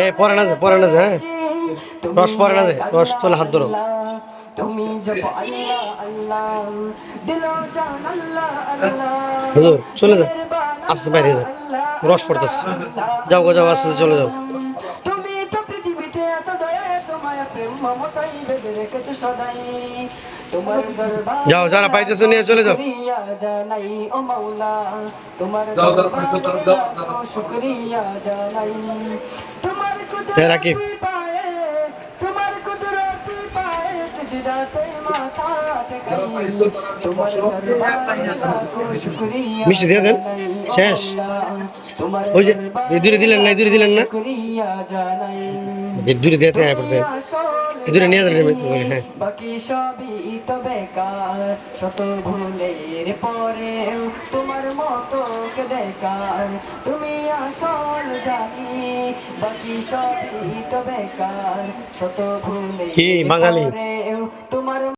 এ পরে না যে পরে না যে হ্যাঁ তোলে হাত ধরো। হুজুর, চলে যাও। আস্তে বাইরে যাও। রস পড়তেছে। যাও গো, যাও, আস্তে চলে যাও। যাও, যারা পাইতেছো নিয়ে চলে যাও। তোমার শুকরিয়া জানাই তোমার রাকিব। মিষ্টি দিয়ে দেন। শেষ। তোমার ওই যে দূরে দিলেন না দূরে দিলেন না দূরে দিতে হ্যাঁ দূরে নিয়ে হ্যাঁ বাকি সবই তো বেকার শত ভুলের পরে তোমার মতো কে দেখার তুমি আসল জানি বাকি সবই তো বেকার শত ভুলের কি বাঙালি?